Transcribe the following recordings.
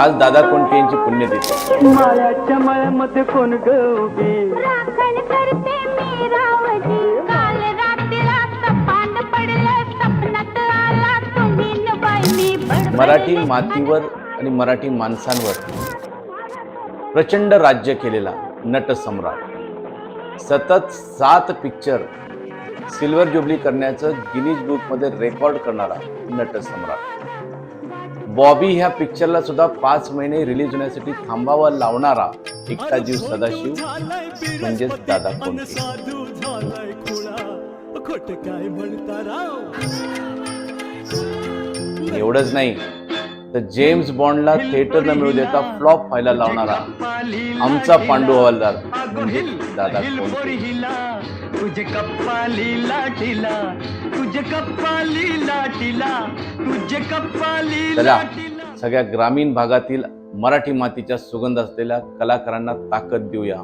आज दादा कोंडके यांची पुण्यतिथी माळ्याच्या मळ्यामध्ये कोण ग उभी? राखण करते मी रावजी. काल रात्रीला सपान पडलं सपनात आला तुम्ही न बाई. मी बडबडली. मराठी मातीवर आणि मराठी माणसांवर प्रचंड राज्य केलेला नट सम्राट. सतत सात पिक्चर सिल्वर जुबली करण्याचं गिनीज बुकमध्ये रेकॉर्ड करणारा नट सम्राट. बॉबी ह्या पिक्चरला सुद्धा पाच महिने रिलीज होण्यासाठी थांबावा लावणारा एकटा जीव सदाशिव म्हणजेच दादा एवढंच नाही तर जेम्स बॉन्डला थिएटर न मिळू देता फ्लॉप व्हायला लावणारा आमचा पांडू हवालदार. म्हणजे दादा तुझे कप्पाली लाटीला तुझे कप्पाली लाटीला तुझे कप्पाली चला सगळ्या ग्रामीण भागातील मराठी मातीच्या सुगंध असलेल्या कलाकारांना ताकद देऊया.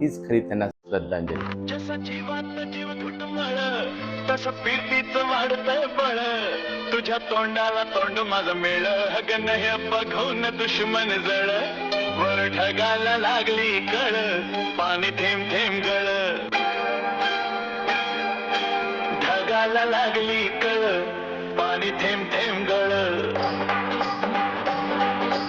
हीच खरी त्यांना श्रद्धांजली. जसा जीवात जीव घुटमळ तसं पिरतीच वाढतंय बळ. तुझ्या तोंडाला तोंड माझं मिळ हगन हे बघून दुश्मन जळ. वर ढगाला लागली कळ. पाणी थेंब थेंब गळ. ढगाला लागली कळ. पाणी थेंब थेंब गळ.